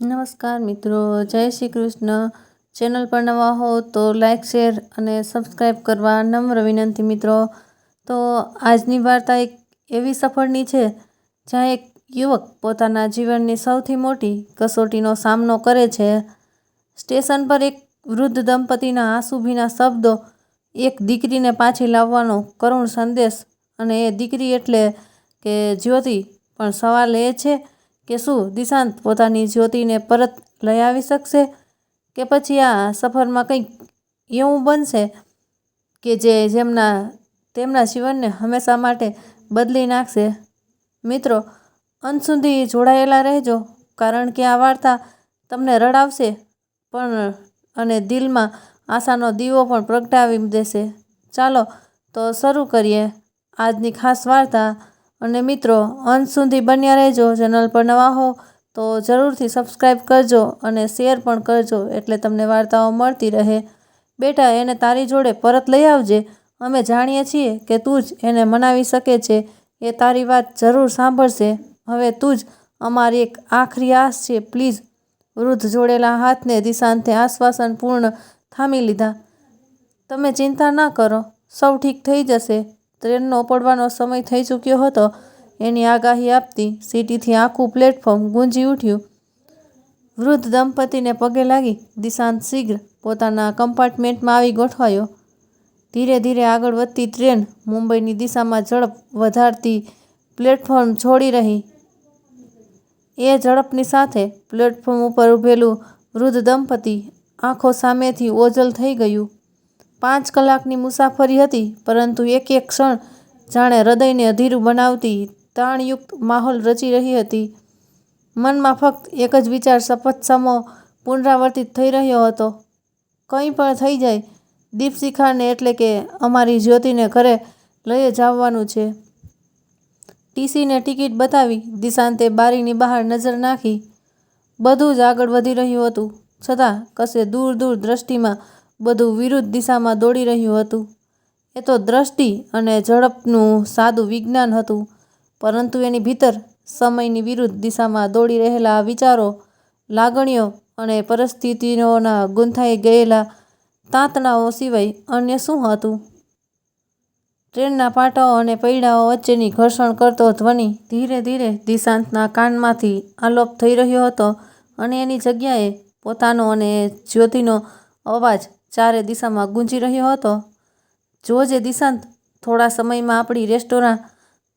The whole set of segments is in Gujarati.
નમસ્કાર મિત્રો, જય શ્રી કૃષ્ણ. ચેનલ પર નવા હો તો લાઈક, શેર અને સબસ્ક્રાઈબ કરવા નમ્ર વિનંતી મિત્રો. તો આજની વાર્તા એક એવી સફળની છે, જ્યાં એક યુવક પોતાના જીવનની સૌથી મોટી કસોટીનો સામનો કરે છે. સ્ટેશન પર એક વૃદ્ધ દંપતીના આંસુભીના શબ્દો એક દીકરીને પાછી લાવવાનો કરુણ સંદેશ, અને એ દીકરી એટલે કે જ્યોતિ. પણ સવાલ એ છે કે શું દિશાંત પોતાની જ્યોતિને પરત લઈ આવી શકશે? કે પછી આ સફરમાં કંઈક એવું બનશે કે જે જેમના, તેમના જીવનને હંમેશા માટે બદલી નાખશે? મિત્રો, અંત સુધી જોડાયેલા રહેજો, કારણ કે આ વાર્તા તમને રડાવશે પણ, અને દિલમાં આશાનો દીવો પણ પ્રગટાવી દેશે. ચાલો, તો શરૂ કરીએ આજની ખાસ વાર્તા અને મિત્રો, અંત સુધી બન્યા રહેજો. ચેનલ પર નવા હો તો જરૂરથી સબસ્ક્રાઈબ કરજો અને શેર પણ કરજો એટલે તમને વાર્તાઓ મળતી રહે. બેટા, એને તારી જોડે પરત લઈ આવજે. અમે જાણીએ છીએ કે તું જ એને મનાવી શકે છે. એ તારી વાત જરૂર સાંભળશે. હવે તું જ અમારી એક આખરી આશ છે. પ્લીઝ, વૃદ્ધ જોડેલા હાથને દિશાંતે આશ્વાસન પૂર્ણ થામી લીધા. તમે ચિંતા ના કરો. સૌ ઠીક થઈ જશે. ટ્રેનનો પડવાનો સમય થઈ ચૂક્યો હતો. એની આગાહી આપતી સિટીથી આખું પ્લેટફોર્મ ગુંજી ઉઠ્યું. વૃદ્ધ દંપતીને પગે લાગી દિશાંત શીઘ્ર પોતાના કમ્પાર્ટમેન્ટમાં આવી ગોઠવાયો. ધીરે ધીરે આગળ વધતી ટ્રેન મુંબઈની દિશામાં ઝડપ વધારતી પ્લેટફોર્મ છોડી રહી. એ ઝડપની સાથે પ્લેટફોર્મ ઉપર ઊભેલું વૃદ્ધ દંપતી આંખો સામેથી ઓજલ થઈ ગયું. પાંચ કલાકની મુસાફરી હતી, પરંતુ એક એક ક્ષણ જાણે હૃદયને અધીરું બનાવતી તાણયુક્ત માહોલ રચી રહી હતી. મનમાં ફક્ત એક જ વિચાર શપથસમો પુનરાવર્તિત થઈ રહ્યો હતો. કંઈ પણ થઈ જાય દીપશિખાને એટલે કે અમારી જ્યોતિને ઘરે લઈ જવાનું છે. ટીસીને ટિકિટ બતાવી દિશાંતે બારીની બહાર નજર નાખી. બધું જ આગળ વધી રહ્યું હતું, છતાં કશે દૂર દૂર દ્રષ્ટિમાં બધું વિરુદ્ધ દિશામાં દોડી રહ્યું હતું. એ તો દ્રષ્ટિ અને ઝડપનું સાદું વિજ્ઞાન હતું, પરંતુ એની ભીતર સમયની વિરુદ્ધ દિશામાં દોડી રહેલા વિચારો, લાગણીઓ અને પરિસ્થિતિઓના ગૂંથાઈ ગયેલા તાંતણાઓ સિવાય અન્ય શું હતું? ટ્રેનના પાટાઓ અને પૈડાઓ વચ્ચેની ઘર્ષણ કરતો ધ્વનિ ધીરે ધીરે દિશાંતના કાનમાંથી આલોપ થઈ રહ્યો હતો અને એની જગ્યાએ પોતાનો અને જ્યોતિનો અવાજ ચારે દિશામાં ગુંજી રહ્યો હતો. જોજે દિશાંત થોડા સમયમાં આપણી રેસ્ટોરાં,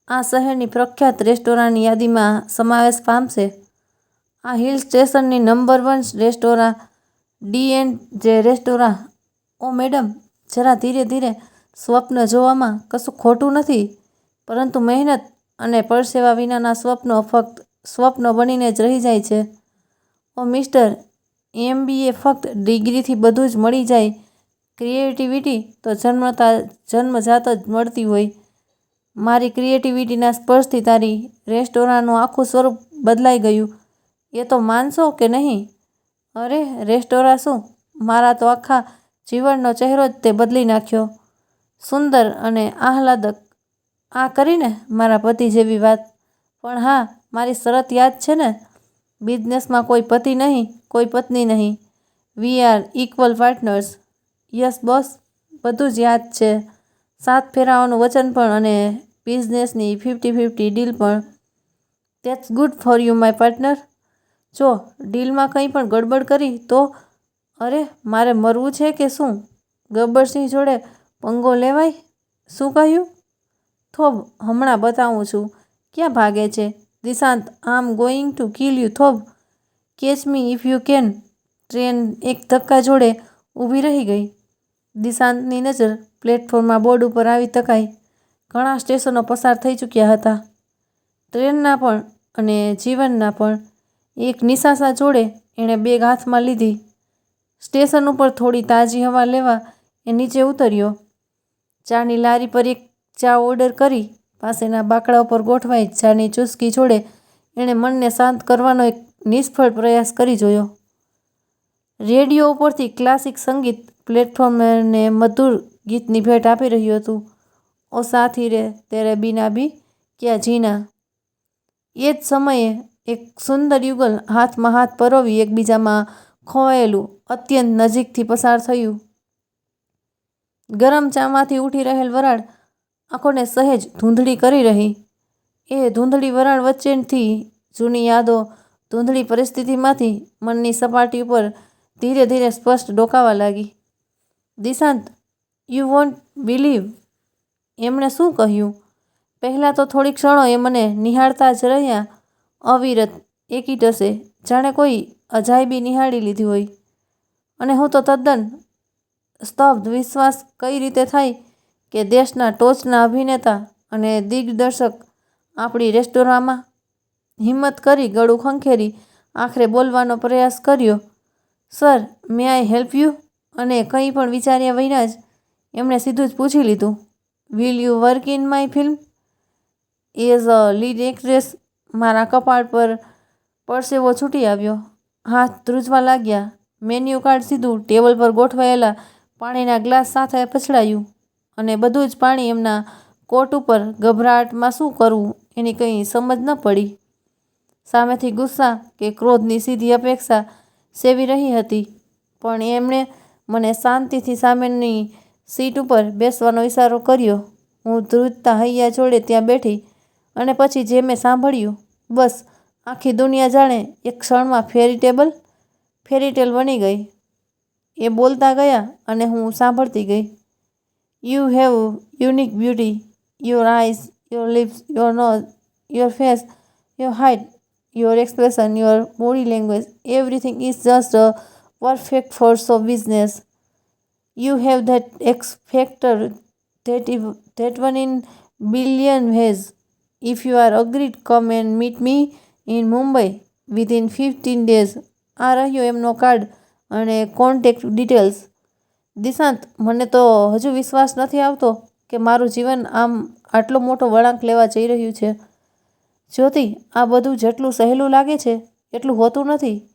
આ શહેરની પ્રખ્યાત રેસ્ટોરાંની યાદીમાં સમાવેશ પામશે. આ હિલ સ્ટેશનની number one restaurant, D and J restaurant. Oh madam, જરા ધીરે ધીરે સ્વપ્ન જોવામાં કશું ખોટું નથી, પરંતુ મહેનત અને પરસેવા વિનાના સ્વપ્નો ફક્ત સ્વપ્નો બનીને જ રહી જાય છે. ઓ મિસ્ટર એમબીએ ફક્ત ડિગ્રીથી બધું જ મળી જાય. ક્રિએટિવિટી તો જન્મતા, જન્મજાત જ મળતી હોય. મારી ક્રિએટિવિટીના સ્પર્શથી તારી રેસ્ટોરાંનું આખું સ્વરૂપ બદલાઈ ગયું. એ તો માનશો કે નહીં? અરે, રેસ્ટોરાં શું? મારા તો આખા જીવનનો ચહેરો જ તે બદલી નાખ્યો. સુંદર અને આહલાદક. આ કરીને મારા પતિ જેવી વાત. પણ હા, મારી શરત યાદ છે ને? બિઝનેસમાં કોઈ પતિ નહીં, કોઈ પત્ની નહીં. We are equal partners yes boss બધું જ યાદ છે. સાત ફેરાઓનું વચન પણ અને બિઝનેસની ફિફ્ટી ફિફ્ટી ડીલ પણ. That's good for you my partner જો ડીલમાં કંઈ પણ ગડબડ કરી, તો અરે, મારે મરવું છે કે શું? ગબ્બરસિંહ જોડે પંગો લેવાય? શું કહ્યું? થોબ હમણાં બતાવું છું. ક્યાં ભાગે છે? Dishant, I'm going to kill you થોબ catch me if you can train એક ધક્કા જોડે ઊભી રહી ગઈ. દિશાંતની નજર પ્લેટફોર્મમાં બોર્ડ ઉપર આવી તકાઈ. ઘણા સ્ટેશનો પસાર થઈ ચૂક્યા હતા. ટ્રેનના પણ અને જીવનના પણ એક નિશાસા જોડે એણે બેગ હાથમાં લીધી. સ્ટેશન ઉપર થોડી તાજી હવા લેવા એ નીચે ઉતર્યો. ચાની લારી પર એક ચા ઓર્ડર કરી પાસેના બાકડા ઉપર ગોઠવાઈ જાની ચુસ્કી છોડે એણે મનને શાંત કરવાનો એક નિષ્ફળ પ્રયાસ કરી જોયો. રેડિયો ઉપરથી ક્લાસિક સંગીત પ્લેટફોર્મને મધુર ગીતની ભેટ આપી રહ્યું હતું. ઓ સાથી રે, તેરે બિના બી, ક્યાં જીના? એ જ સમયે એક સુંદર યુગલ હાથમાં હાથ પરોવી એકબીજામાં ખોવાયેલું અત્યંત નજીકથી પસાર થયું. ગરમ ચામાંથી ઉઠી રહેલ વરાળ આંખોને સહેજ ધૂંધળી કરી રહી. એ ધૂંધળી વરાળ વચ્ચેથી જૂની યાદો ધૂંધળી પરિસ્થિતિમાંથી મનની સપાટી ઉપર ધીરે ધીરે સ્પષ્ટ ડોકાવા લાગી. દિશાંત યુ વોન્ટ બિલીવ એમણે શું કહ્યું? પહેલાં તો થોડી ક્ષણો એ મને નિહાળતા જ રહ્યા. અવિરત એકીટસે જાણે કોઈ અજાયબી નિહાળી લીધી હોય. અને હું તો તદ્દન સ્તબ્ધ વિશ્વાસ કઈ રીતે થાય કે દેશના ટોચના અભિનેતા અને દિગ્દર્શક આપણી રેસ્ટોરાંમાં હિંમત કરી ગળું ખંખેરી આખરે બોલવાનો પ્રયાસ કર્યો. Sir, may I help you? અને કંઈ પણ વિચાર્યા વિના જ એમણે સીધું જ પૂછી લીધું. Will you work in my film as a lead actress મારા કપાળ પર પરસેવો છૂટી આવ્યો. હાથ ધ્રુજવા લાગ્યા. મેન્યુ કાર્ડ સીધું ટેબલ પર ગોઠવાયેલા પાણીના ગ્લાસ સાથે પછડાયું. અને બધું જ પાણી એમના કોટ ઉપર ગભરાટમાં શું કરવું એની કંઈ સમજ ન પડી. સામેથી ગુસ્સા કે ક્રોધની સીધી અપેક્ષા સેવી રહી હતી, પણ એમણે મને શાંતિથી સામેની સીટ ઉપર બેસવાનો ઇશારો કર્યો. હું ધ્રુજતા હૈયા જોડે ત્યાં બેઠી અને પછી જે મેં સાંભળ્યું, બસ આખી દુનિયા જાણે એક ક્ષણમાં ફેરી ટેબલ, ફેરી ટેલ બની ગઈ. એ બોલતા ગયા અને હું સાંભળતી ગઈ. you have unique beauty your eyes your lips your nose your face your height your expression your body language everything is just perfect for so business you have that X factor that that one in billion ways if you are agreed come and meet me in Mumbai within fifteen days આ રહ્યો એમનો કાર્ડ અને કોન્ટેક્ટ ડિટેલ્સ દિશાંત, મને તો હજુ વિશ્વાસ નથી આવતો કે મારું જીવન આમ આટલો મોટો વળાંક લેવા જઈ રહ્યું છે. જ્યોતિ, આ બધું જેટલું સહેલું લાગે છે, એટલું હોતું નથી.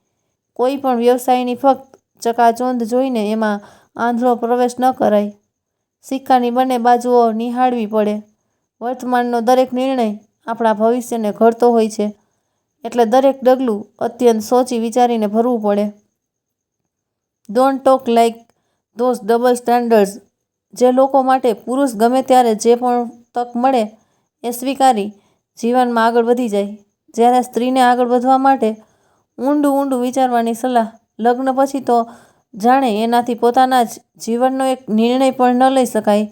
કોઈ પણ વ્યવસાયની ફક્ત ચકાચોંધ જોઈને એમાં આંધળો પ્રવેશ ન કરાય. સિક્કાની બંને બાજુઓ નિહાળવી પડે. વર્તમાનનો દરેક નિર્ણય આપણા ભવિષ્યને ઘડતો હોય છે. એટલે દરેક ડગલું અત્યંત સોચી વિચારીને ભરવું પડે. Don't talk like those double standards જે લોકો માટે પુરુષ ગમે ત્યારે જે પણ તક મળે એ સ્વીકારી જીવનમાં આગળ વધી જાય. જ્યારે સ્ત્રીને આગળ વધવા માટે ઊંડું ઊંડું વિચારવાની સલાહ, લગ્ન પછી તો જાણે એનાથી પોતાના જ જીવનનો એક નિર્ણય પણ ન લઈ શકાય.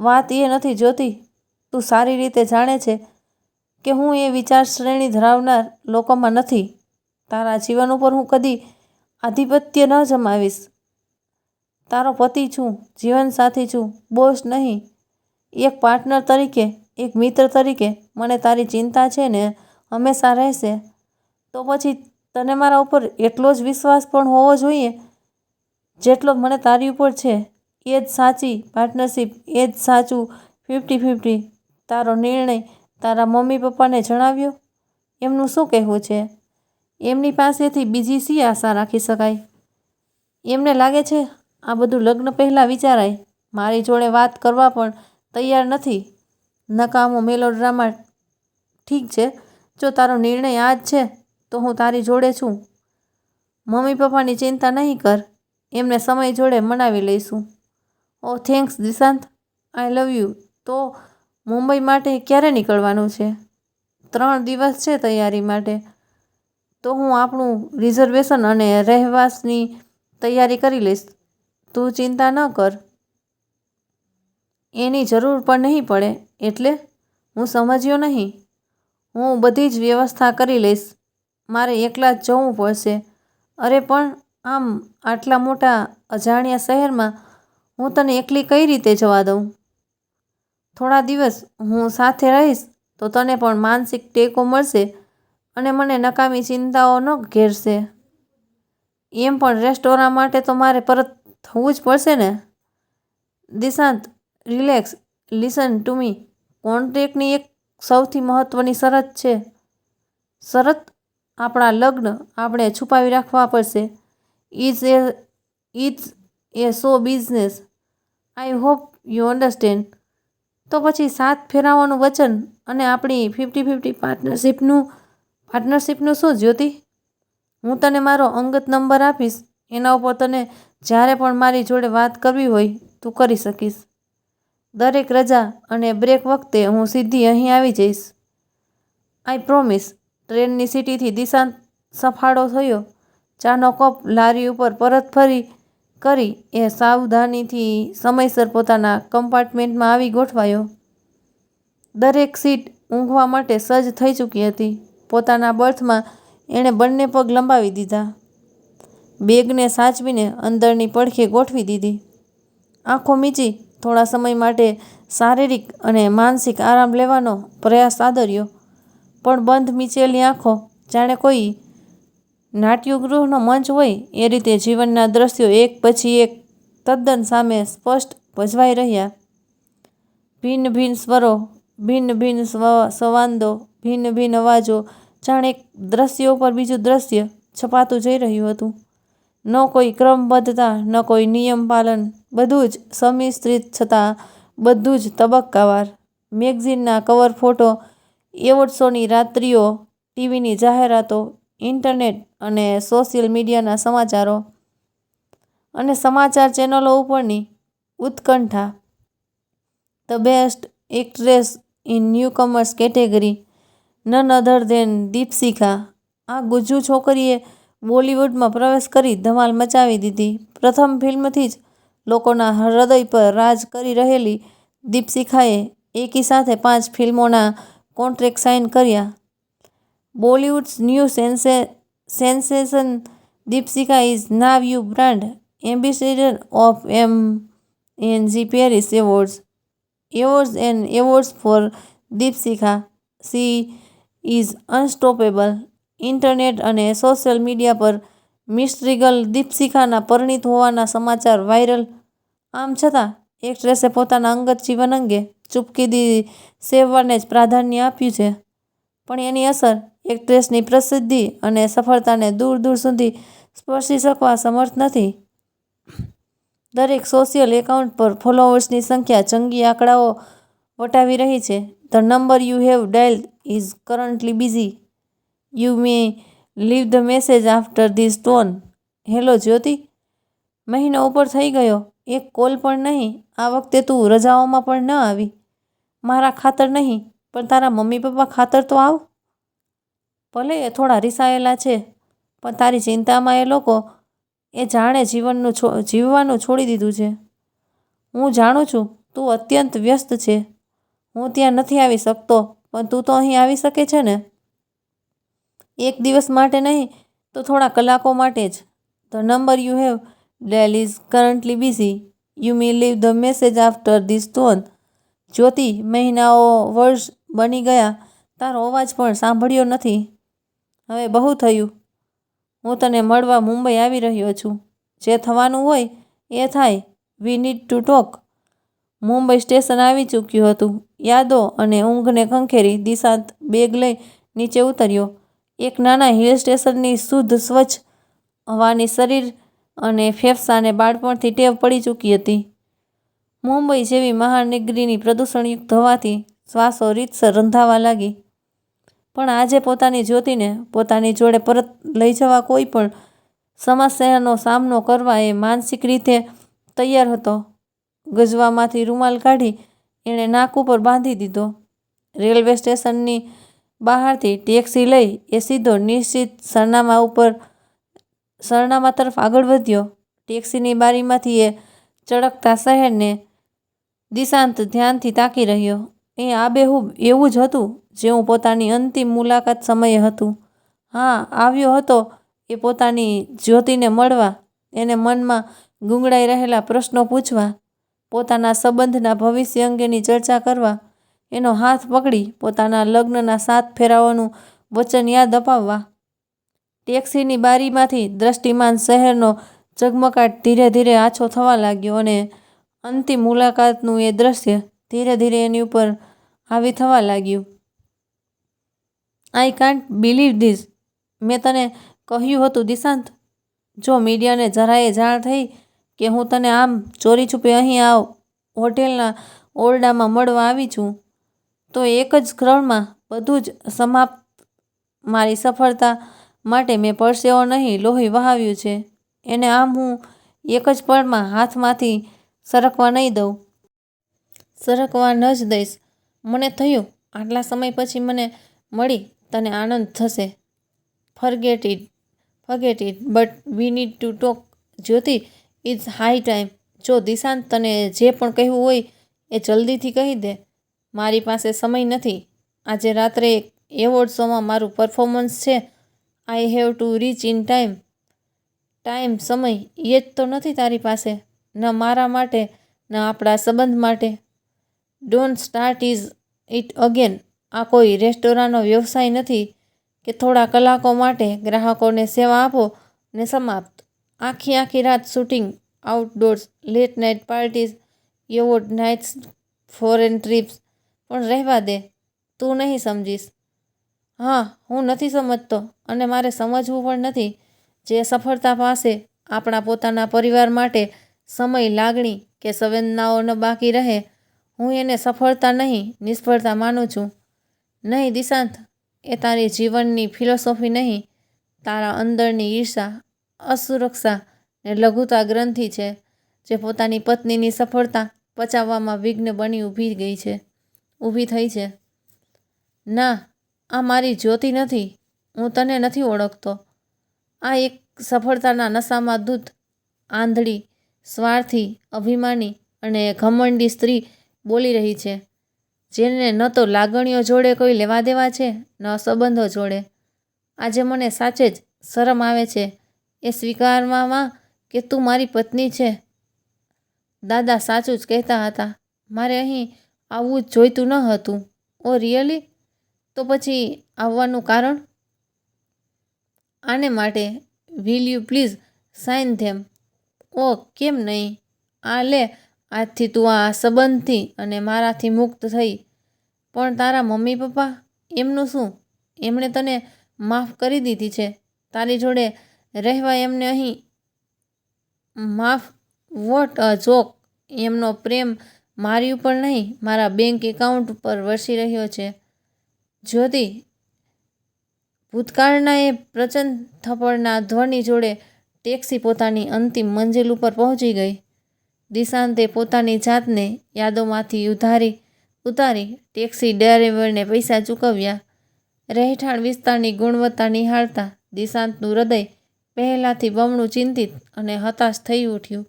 વાત એ નથી જોતી. તું સારી રીતે જાણે છે કે હું એ વિચાર શ્રેણી ધરાવનાર લોકોમાં નથી. તારા જીવન ઉપર હું કદી આધિપત્ય ન જમાવીશ. તારો પતિ છું, જીવનસાથી છું, બોસ નહીં. એક પાર્ટનર તરીકે, એક મિત્ર તરીકે મને તારી ચિંતા છે ને હંમેશા રહેશે. તો પછી તને મારા ઉપર એટલો જ વિશ્વાસ પણ હોવો જોઈએ જેટલો મને તારી ઉપર છે. એ જ સાચી પાર્ટનરશિપ એ જ સાચું ફિફ્ટી ફિફ્ટી તારો નિર્ણય તારા મમ્મી પપ્પાને જણાવ્યો. એમનું શું કહેવું છે? એમની પાસેથી બીજી શી આશા રાખી શકાય? એમને લાગે છે આ બધું લગ્ન પહેલાં વિચારાય. મારી જોડે વાત કરવા પણ તૈયાર નથી. નકામો મેલો ડ્રામા ઠીક છે. જો તારો નિર્ણય આ જ છે, તો હું તારી જોડે છું. મમ્મી પપ્પાની ચિંતા નહીં કર. એમને સમય જોડે મનાવી લઈશું. ઓ, thanks Dishant. I love you. તો મુંબઈ માટે ક્યારે નીકળવાનું છે? ત્રણ દિવસ છે તૈયારી માટે. તો હું આપણું રિઝર્વેશન અને રહેવાસની તૈયારી કરી લઈશ. તું ચિંતા ન કર. એની જરૂર પણ નહીં પડે, એટલે હું સમજ્યો નહીં. હું બધી જ વ્યવસ્થા કરી લઈશ. મારે એકલા જ જવું પડશે. અરે પણ આમ આટલા મોટા અજાણ્યા શહેરમાં હું તને એકલી કઈ રીતે જવા દઉં? થોડા દિવસ હું સાથે રહીશ તો તને પણ માનસિક ટેકો મળશે અને મને નકામી ચિંતાઓ ન ઘેરશે. એમ પણ રેસ્ટોરાં માટે તો મારે પરત થવું જ પડશે ને? Dishant, relax, listen to me. કોન્ટ્રેક્ટની એક સૌથી મહત્ત્વની શરત છે. શરત આપણા લગ્ન આપણે છુપાવી રાખવા પડશે. It's a it's a show business. I hope you understand. તો પછી સાત ફેરાઓનું વચન અને આપણી ફિફ્ટી ફિફ્ટી પાર્ટનરશિપનું પાર્ટનરશિપનું શું જ્યોતિ? હું તને મારો અંગત નંબર આપીશ. એના ઉપર તને જ્યારે પણ મારી જોડે વાત કરવી હોય તું કરી શકીશ. દરેક રજા અને બ્રેક વખતે હું સીધી અહીં આવી જઈશ. આઈ પ્રોમિસ ટ્રેનની સીટીથી દિશાંત સફાળો થયો. ચાનો કપ લારી ઉપર પરત ફરી કરી એ સાવધાનીથી સમયસર પોતાના કમ્પાર્ટમેન્ટમાં આવી ગોઠવાયો. દરેક સીટ ઊંઘવા માટે સજ્જ થઈ ચૂકી હતી. પોતાના બર્થમાં એણે બંને પગ લંબાવી દીધા. બેગને સાચવીને અંદરની પડખે ગોઠવી દીધી. આંખો મીચી, થોડા સમય માટે શારીરિક અને માનસિક આરામ લેવાનો પ્રયાસ આદર્યો. પણ બંધ મીચેલી આંખો, જાણે કોઈ નાટ્યગૃહનો મંચ હોય, એ રીતે જીવનના દ્રશ્યો એક પછી એક તદ્દન સામે સ્પષ્ટ ભજવાઈ રહ્યા. ભિન્ન ભિન્ન સ્વરો, ભિન્ન ભિન્ન સંવાદો, ભિન્ન ભિન્ન અવાજો, જાણે એક દ્રશ્ય ઉપર બીજું દ્રશ્ય છપાતું જઈ રહ્યું હતું. ન કોઈ ક્રમબદ્ધતા, ન કોઈ નિયમ પાલન, બધું જ સમિશ્રિત છતાં બધું જ તબક્કાવાર. મેગઝીનના કવર ફોટો એવોર્ડ શોની રાત્રિઓ, ટીવીની જાહેરાતો, ઇન્ટરનેટ અને સોશિયલ મીડિયાના સમાચારો અને સમાચાર ચેનલો ઉપરની ઉત્કંઠા. The best actress in newcomers category, none other than Deepshikha. આ ગુજ્જુ છોકરીએ બોલિવૂડમાં પ્રવેશ કરી ધમાલ મચાવી દીધી. પ્રથમ ફિલ્મથી જ લોકોના હૃદય પર રાજ કરી રહેલી દીપશિખાએ એકી સાથે પાંચ ફિલ્મોના કોન્ટ્રેક્ટ સાઇન કર્યા. Bollywood new sense, sensation Deepshikha is now you brand ambassador of M N G Paris awards. Awards and awards for Deepshikha. She is unstoppable. Internet અને સોશિયલ મીડિયા પર મિસ્ટ્રીગલ દીપશિખાના પરિણીત હોવાના સમાચાર વાયરલ. આમ છતાં, એક્ટ્રેસે પોતાના અંગત જીવન અંગે ચૂપકીદી સેવવાને જ પ્રાધાન્ય આપ્યું છે. પણ એની અસર એક્ટ્રેસની પ્રસિદ્ધિ અને સફળતાને દૂર દૂર સુધી સ્પર્શી શકવા સમર્થ નથી. દરેક સોશિયલ એકાઉન્ટ પર ફોલોઅર્સની સંખ્યા જંગી આંકડાઓ વટાવી રહી છે. The number you have dialled is currently busy. You may leave the message after this tone hello Jyoti મહિનો ઉપર થઈ ગયો. એક કોલ પણ નહીં. આ વખતે તું રજાઓમાં પણ ન આવી. મારા ખાતર નહીં, પણ તારા મમ્મી પપ્પા ખાતર તો આવ. ભલે એ થોડા રિસાયેલા છે, પણ તારી ચિંતામાં એ લોકો એ જાણે જીવનનું જીવવાનું છોડી દીધું છે. હું જાણું છું, તું અત્યંત વ્યસ્ત છે. હું ત્યાં નથી આવી શકતો, પણ તું તો અહીં આવી શકે છે ને? એક દિવસ માટે નહીં, તો થોડા કલાકો માટે જ. The number you have dialled is currently busy you may leave the message after this tone Jyoti, મહિનાઓ, વર્ષ બની ગયા. તારો અવાજ પણ સાંભળ્યો નથી. હવે બહુ થયું. હું તને મળવા મુંબઈ આવી રહ્યો છું. જે થવાનું હોય એ થાય. We need to talk Mumbai station આવી ચૂક્યું હતું. યાદો અને ઊંઘને ખંખેરી દિશાંત બેગ લઈ નીચે ઉતર્યો. એક નાના હિલ સ્ટેશનની શુદ્ધ સ્વચ્છ હવાની શરીર અને ફેફસાને બાળપણથી ટેવ પડી ચૂકી હતી. મુંબઈ જેવી મહાનગરીની પ્રદૂષણયુક્ત હવાથી શ્વાસો રીતસર રંધાવા લાગી. પણ આજે પોતાની જ્યોતિને પોતાની જોડે પરત લઈ જવા કોઈ પણ સમસ્યાનો સામનો કરવા એ માનસિક રીતે તૈયાર હતો. ગજવામાંથી રૂમાલ કાઢી એણે નાક ઉપર બાંધી દીધો. રેલવે સ્ટેશનની બહારથી ટેક્સી લઈ એ સીધો નિશ્ચિત સરનામા ઉપર સરનામા તરફ આગળ વધ્યો. ટેક્સીની બારીમાંથી એ ચળકતા શહેરને દિશાંત ધ્યાનથી તાકી રહ્યો. એ આબેહૂબ એવું જ હતું જેવું પોતાની અંતિમ મુલાકાત સમયે હતું. હા, આવ્યો હતો એ પોતાની જ્યોતિને મળવા, એને મનમાં ગુંગળાઈ રહેલા પ્રશ્નો પૂછવા, પોતાના સંબંધના ભવિષ્ય અંગેની ચર્ચા કરવા એનો હાથ પકડી પોતાના લગ્નના સાત ફેરાઓનું વચન યાદ અપાવવા. ટેક્સીની બારીમાંથી દ્રષ્ટિમાન શહેરનો ઝગમગાટ ધીરે ધીરે આછો થવા લાગ્યો અને અંતિમ મુલાકાતનું એ દ્રશ્ય ધીરે ધીરે એની ઉપર હાવી થવા લાગ્યું. આઈ કાન્ટ બિલીવ ધીસ મેં તને કહ્યું હતું દિશાંત. જો મીડિયાને જરાએ જાણ થઈ કે હું તને આમ ચોરી છુપે અહીં આવ, હોટેલના ઓરડામાં મળવા આવી છું તો એક જ ક્ષણમાં બધું જ સમાપ્ત મારી સફળતા માટે મેં પરસેવો નહીં, લોહી વહાવ્યું છે. એને આમ હું એક જ પળમાં હાથમાંથી સરકવા નહીં દઉં. સરકવા ન જ દઈશ. મને થયું, આટલા સમય પછી મને મળી તને આનંદ થશે. Forget it forget it, but we need to talk Jyoti it's high time. જો દિશાંત તને જે પણ કહેવું હોય એ જલ્દીથી કહી દે. મારી પાસે સમય નથી. આજે રાત્રે એક એવોર્ડ શોમાં મારું પરફોર્મન્સ છે. I have to reach in time time સમય એ જ તો નથી તારી પાસે. ન મારા માટે, ન આપણા સંબંધ માટે. Don't start is it again આ કોઈ રેસ્ટોરાંનો વ્યવસાય નથી કે થોડા કલાકો માટે ગ્રાહકોને સેવા આપો ને સમાપ્ત. આખી આખી રાત shooting outdoors late night parties award nights foreign trips પણ રહેવા દે. તું નહીં સમજીશ. હા, હું નથી સમજતો અને મારે સમજવું પણ નથી જે સફળતા પાસે આપણા પોતાના પરિવાર માટે સમય, લાગણી કે સંવેદનાઓ ન બાકી રહે. હું એને સફળતા નહીં, નિષ્ફળતા માનું છું. નહીં, દિશાંત, એ તારી જીવનની ફિલોસોફી નહીં. તારા અંદરની ઈર્ષા, અસુરક્ષા ને લઘુતા ગ્રંથિ છે, જે પોતાની પત્નીની સફળતા પચાવવામાં વિઘ્ન બની ઊભી ગઈ છે. ઊભી થઈ છે. ના, આ મારી જ્યોતિ નથી. હું તને નથી ઓળખતો. આ એક સફળતાના નશામાં દૂત, આંધળી, સ્વાર્થી, અભિમાની અને ઘમંડી સ્ત્રી બોલી રહી છે. જેને ન તો લાગણીઓ જોડે કોઈ લેવા દેવા છે, ન સંબંધો જોડે. આજે મને સાચે જ શરમ આવે છે. એ સ્વીકારવામાં કે તું મારી પત્ની છે. દાદા સાચું જ કહેતા હતા. મારે અહીં આવવું જોઈતું ન હતું. Oh, really? તો પછી આવવાનું કારણ? આને માટે will you please sign them? Oh, કેમ નહીં? આ લે, આજથી તું આ સંબંધથી અને મારાથી મુક્ત થઈ. પણ તારા મમ્મી પપ્પા, એમનું શું? એમણે તને માફ કરી દીધી છે. તારી જોડે રહેવા એમને અહીં માફ, વોટ અ જોક? એમનો પ્રેમ મારી ઉપર નહીં, મારા બેંક એકાઉન્ટ ઉપર વરસી રહ્યો છે. જ્યોતિ, ભૂતકાળના એ પ્રચંડ થપ્પડના ધ્વનિ જોડે ટેક્સી પોતાની અંતિમ મંજિલ ઉપર પહોંચી ગઈ. દિશાંતે પોતાની જાતને યાદોમાંથી ઉધારી, ઉતારી ટેક્સી ડ્રાઈવરને પૈસા ચૂકવ્યા. રહેઠાણ વિસ્તારની ગુણવત્તા નિહાળતા દિશાંતનું હૃદય પહેલાંથી બમણું ચિંતિત અને હતાશ થઈ ઉઠ્યું.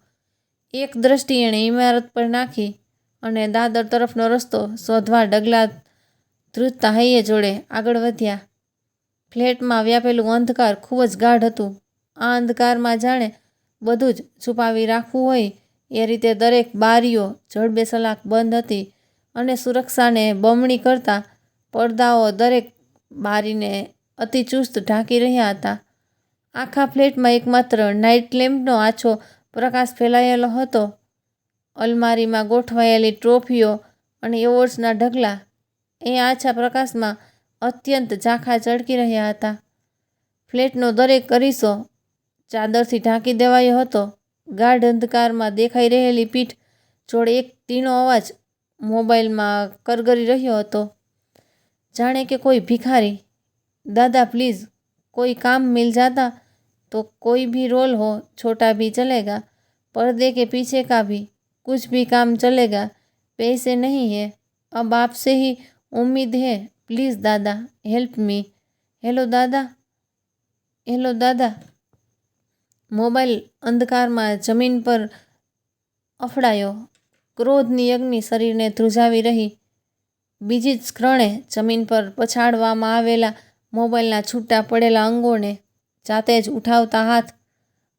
એક દ્રષ્ટિ એણે ઇમારત પર નાખી અને દાદર તરફનો રસ્તો શોધવા ડગલા ધ્રુજતા હૈયે જોડે આગળ વધ્યા. ફ્લેટમાં વ્યાપેલું અંધકાર ખૂબ જ ગાઢ હતું. આ અંધકારમાં જાણે બધું જ છુપાવી રાખવું હોય એ રીતે દરેક બારીઓ જડબેસલાક બંધ હતી અને સુરક્ષાને બમણી કરતા પડદાઓ દરેક બારીને અતિ ચુસ્ત ઢાંકી રહ્યા હતા. આખા ફ્લેટમાં એકમાત્ર નાઇટ લેમ્પનો આછો પ્રકાશ ફેલાયેલો હતો. અલમારીમાં ગોઠવાયેલી ટ્રોફીઓ અને એવોર્ડ્સના ઢગલા એ આછા પ્રકાશમાં અત્યંત ઝાંખા ચળકી રહ્યા હતા ફ્લેટનો દરેક અરીસો ચાદરથી ઢાંકી દેવાયો હતો ગાઢ અંધકારમાં દેખાઈ રહેલી પીઠ જોડે એક તીણો અવાજ મોબાઈલમાં કરગરી રહ્યો હતો જાણે કે કોઈ ભિખારી દાદા પ્લીઝ કોઈ કામ મિલ જાતા तो कोई भी रोल हो छोटा भी चलेगा पर्दे के पीछे का भी कुछ भी काम चलेगा पैसे नहीं है अब आपसे ही उम्मीद है प्लीज़ दादा हेल्प मी હેલો દાદા હેલો દાદા મોબાઈલ અંધકારમાં જમીન પર અફડાયો ક્રોધની અગ્નિ શરીરને ધ્રુજાવી રહી બીજી જ ક્ષણે જમીન પર પછાડવામાં આવેલા મોબાઈલના છૂટા પડેલા અંગોને જાતે જ ઉઠાવતા હાથ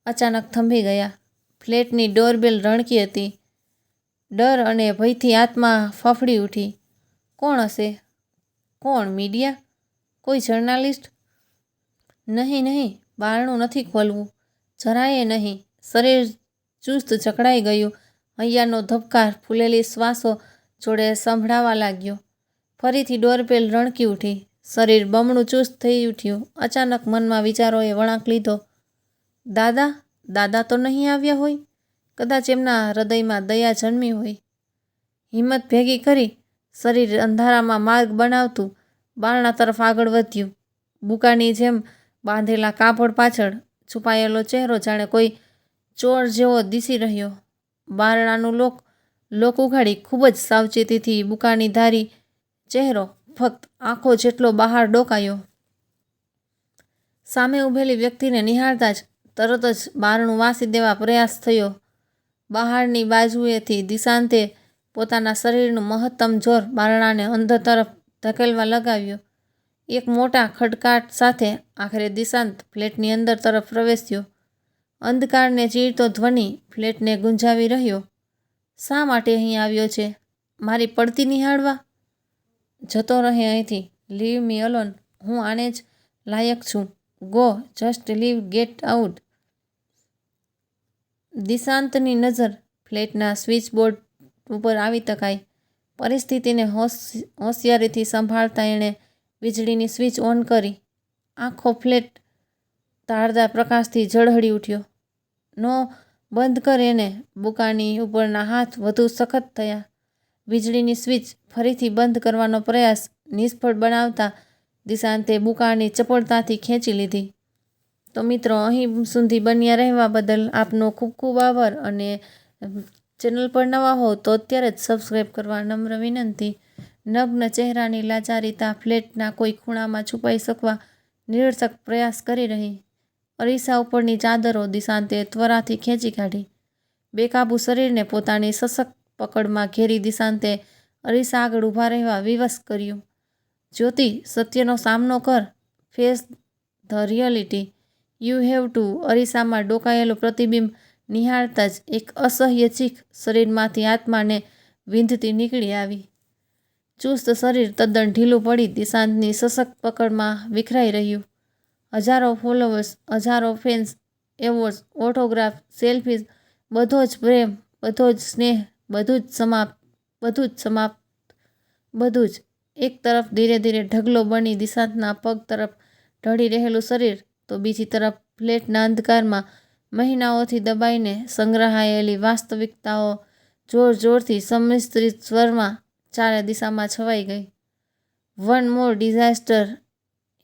અચાનક થંભી ગયા ફ્લેટની ડોરબેલ રણકી હતી ડર અને ભયથી આત્મા ફફડી ઉઠી. કોણ હશે? કોણ, મીડિયા? કોઈ જર્નાલિસ્ટ? નહીં નહીં, બારણું નથી ખોલવું. જરાયે નહીં. શરીર ચુસ્ત જકડાઈ ગયું. હૈયાનો ધબકાર ફૂલેલી શ્વાસો જોડે સંભળાવા લાગ્યો. ફરીથી ડોરબેલ રણકી ઉઠી. શરીર બમણું ચુસ્ત થઈ ઉઠ્યું. અચાનક મનમાં વિચારોએ વળાંક લીધો. દાદા દાદા તો નહીં આવ્યા હોય? કદાચ એમના હૃદયમાં દયા જન્મી હોય. હિંમત ભેગી કરી શરીર અંધારામાં માર્ગ બનાવતું બારણા તરફ આગળ વધ્યું. બુકાની જેમ બાંધેલા કાપડ પાછળ છુપાયેલો ચહેરો જાણે કોઈ ચોર જેવો દિસી રહ્યો. બારણાનું લોક લોક ઉઘાડી ખૂબ જ સાવચેતીથી બુકાની ધારી ચહેરો ફક્ત આંખો જેટલો બહાર ડોકાયો. સામે ઊભેલી વ્યક્તિને નિહાળતા જ તરત જ બારણું વાસી દેવા પ્રયાસ થયો. બહારની બાજુએથી દિશાંતે પોતાના શરીરનું મહત્તમ જોર બારણાને અંદર તરફ ધકેલવા લગાવ્યો. એક મોટા ખડકાટ સાથે આખરે દિશાંત ફ્લેટની અંદર તરફ પ્રવેશ્યો. અંધકારને ચીરતો ધ્વનિ ફ્લેટને ગુંજાવી રહ્યો. શા માટે અહીં આવ્યો છે? મારી પડતી નિહાળવા? જતો રહે અહીંથી. Leave me alone. હું આને જ લાયક છું. Go just leave get out. દિશાંતની નજર ફ્લેટના સ્વિચ બોર્ડ ઉપર આવી શકાય પરિસ્થિતિને હોશ, હોશિયારીથી સંભાળતા એણે વીજળીની સ્વિચ ઓન કરી. આખો ફ્લેટ તાળદાર પ્રકાશથી ઝળહળી ઉઠ્યો. નો બંધ કર એને બુકાની ઉપરના હાથ વધુ સખત થયા. વીજળીની સ્વિચ ફરીથી બંધ કરવાનો પ્રયાસ નિષ્ફળ બનાવતા દિશાંતે બુકાની ચપળતાથી ખેંચી લીધી. તો મિત્રો, અહીં સુધી બન્યા રહેવા બદલ આપનો ખૂબ ખૂબ આભાર અને ચેનલ પર નવા હો તો અત્યારે જ સબસ્ક્રાઈબ કરવા નમ્ર વિનંતી. નગ્ન ચહેરાની લાચારીતા ફ્લેટના કોઈ ખૂણામાં છુપાઈ શકવા નિરર્થક પ્રયાસ કરી રહી. અરીસા ઉપરની ચાદરો દિશાંતે ત્વરાથી ખેંચી કાઢી. બેકાબુ શરીરને પોતાની સશક્ત પકડમાં ઘેરી દિશાંતે અરીસા આગળ ઊભા રહેવા વિવશ કર્યું. જ્યોતિ, સત્યનો સામનો કર. Face the reality. You have to, અરીસામાં ડોકાયેલું પ્રતિબિંબ નિહાળતા જ એક અસહ્ય ચીખ શરીરમાંથી આત્માને વિંધતી નીકળી આવી. ચુસ્ત શરીર તદ્દન ઢીલું પડી દિશાંતની સશક્ત પકડમાં વિખરાઈ રહ્યું. હજારો ફોલોવર્સ હજારો ફેન્સ એવોર્ડ્સ ઓટોગ્રાફ સેલ્ફીઝ બધો જ પ્રેમ, બધો જ સ્નેહ, બધું જ સમાપ્ત બધું જ સમાપ્ત બધું જ એક તરફ ધીરે ધીરે ઢગલો બની દિશાંતના પગ તરફ ઢળી રહેલું શરીર તો બીજી તરફ ફ્લેટના અંધકારમાં મહિનાઓથી દબાઈને સંગ્રહાયેલી વાસ્તવિકતાઓ જોર જોરથી સંમિશ્રિત સ્વરમાં ચારે દિશામાં છવાઈ ગઈ. One more disaster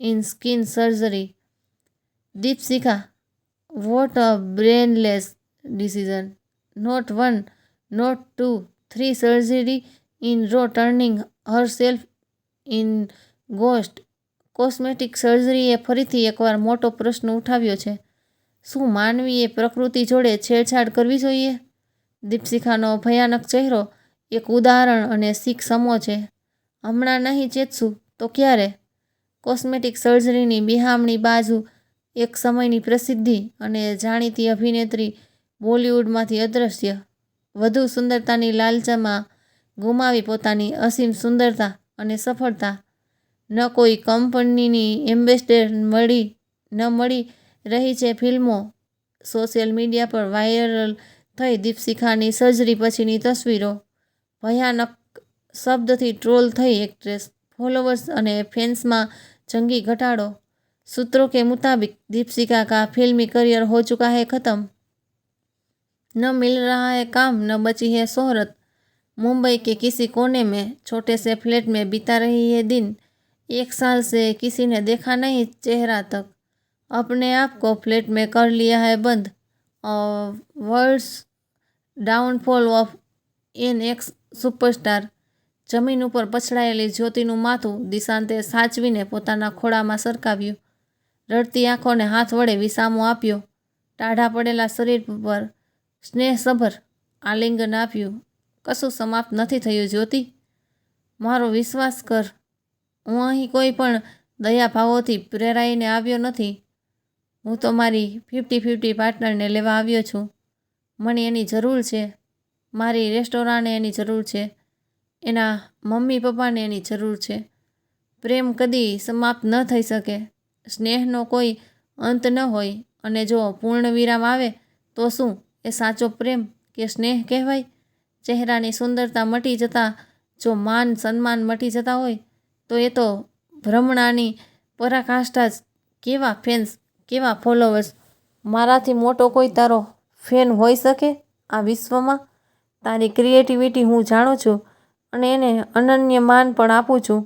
in skin surgery. Deepshikha, what a brainless decision. Not one, not two, three surgery in row turning herself in ghost. Cosmetic સર્જરીએ ફરીથી એકવાર મોટો પ્રશ્ન ઉઠાવ્યો છે. શું માનવીએ પ્રકૃતિ જોડે છેડછાડ કરવી જોઈએ? દીપશિખાનો ભયાનક ચહેરો એક ઉદાહરણ અને શીખ સમો છે. હમણાં નહીં ચેતશું તો ક્યારે? કોસ્મેટિક સર્જરીની બિહામણી બાજુ એક સમયની પ્રસિદ્ધિ અને જાણીતી અભિનેત્રી બોલિવૂડમાંથી અદૃશ્ય વધુ સુંદરતાની લાલચામાં ગુમાવી પોતાની અસીમ સુંદરતા અને સફળતા ન કોઈ કંપનીની એમ્બેસડર મળી ન મળી રહી છે ફિલ્મો સોશિયલ મીડિયા પર વાયરલ થઈ દીપશિખાની સર્જરી પછીની તસવીરો ભયાનક શબ્દથી ટ્રોલ થઈ એક્ટ્રેસ ફોલોવર્સ અને ફેન્સમાં જંગી ઘટાડો सूत्रों के मुताबिक दीपशिखा का फिल्मी करियर हो चुका है ख़त्म न मिल रहा है काम न बची है शोहरत मुंबई के किसी कोने में छोटे से फ्लैट में बिता रही है दिन एक साल से किसी ने देखा नहीं चेहरा तक अपने आप को फ्लैट में कर लिया है बंद और words downfall of an ex superstar જમીન ઉપર પછડાયેલી જ્યોતિનું માથું દિશાંતે સાચવીને પોતાના ખોળામાં સરકાવ્યું રડતી આંખોને હાથ વડે વિસામો આપ્યો ટાઢા પડેલા શરીર પર સ્નેહસભર આલિંગન આપ્યું કશું સમાપ્ત નથી થયું જ્યોતિ મારો વિશ્વાસ કર હું અહીં કોઈ પણ દયાભાવોથી પ્રેરાઈને આવ્યો નથી. હું તો મારી ફિફ્ટી ફિફ્ટી પાર્ટનરને લેવા આવ્યો છું. મને એની જરૂર છે. મારી રેસ્ટોરાંને એની જરૂર છે. એના મમ્મી પપ્પાને એની જરૂર છે. પ્રેમ કદી સમાપ્ત ન થઈ શકે. સ્નેહનો કોઈ અંત ન હોય. અને જો પૂર્ણ વિરામ આવે, તો શું એ સાચો પ્રેમ કે સ્નેહ કહેવાય? ચહેરાની સુંદરતા મટી જતાં, જો માન સન્માન મટી જતા હોય તો એ તો ભ્રમણાની પરાકાષ્ઠા જ કેવા ફેન્સ કેવા ફોલોવર્સ મારાથી મોટો કોઈ તારો ફેન હોઈ શકે આ વિશ્વમાં? તારી ક્રિએટિવિટી હું જાણું છું અને એને અનન્ય માન પણ આપું છું.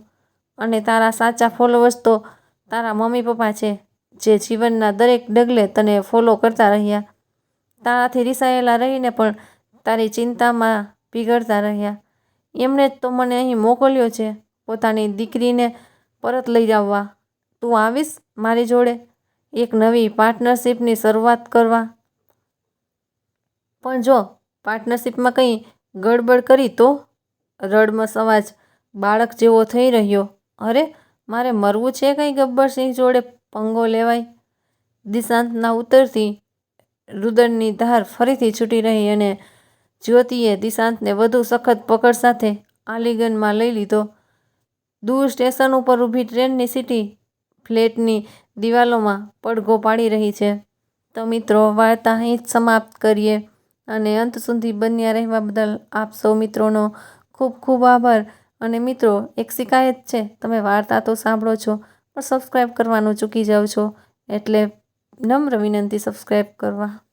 અને તારા સાચા ફોલોવર્સ તો તારા મમ્મી પપ્પા છે, જે જીવનના દરેક ડગલે તને ફોલો કરતા રહ્યા. તારાથી રિસાયેલા રહીને પણ તારી ચિંતામાં પીગળતા રહ્યા. એમણે જ તો મને અહીં મોકલ્યો છે. પોતાની દીકરીને પરત લઈ આવવા તું આવીશ મારી જોડે? એક નવી પાર્ટનરશિપની શરૂઆત કરવા. પણ જો, પાર્ટનરશિપમાં કંઈ ગડબડ કરી તો? રડમસ અવાજ બાળક જેવો થઈ રહ્યો. અરે, મારે મરવું છે કંઈ ગબ્બરસિંહ જોડે પંગો લેવાય? દિશાંતના ઉત્તરથી રુદનની ધાર ફરીથી છૂટી રહી અને જ્યોતિએ દિશાંતને વધુ સખત પકડ સાથે આલિગનમાં લઈ લીધો. દૂર સ્ટેશન ઉપર ઊભી ટ્રેનની સીટી ફ્લેટની દિવાલોમાં પડઘો પાડી રહી છે. તો મિત્રો, વાર્તા અહીં જ સમાપ્ત કરીએ અને અંત સુધી બન્યા રહેવા બદલ આપ સૌ મિત્રોનો ખૂબ ખૂબ આભાર. અને મિત્રો, એક શિકાયત છે, તમે વાર્તા તો સાંભળો છો, પણ સબસ્ક્રાઈબ કરવાનું ચૂકી જાઓ છો, એટલે નમ્ર વિનંતી સબસ્ક્રાઈબ કરવા.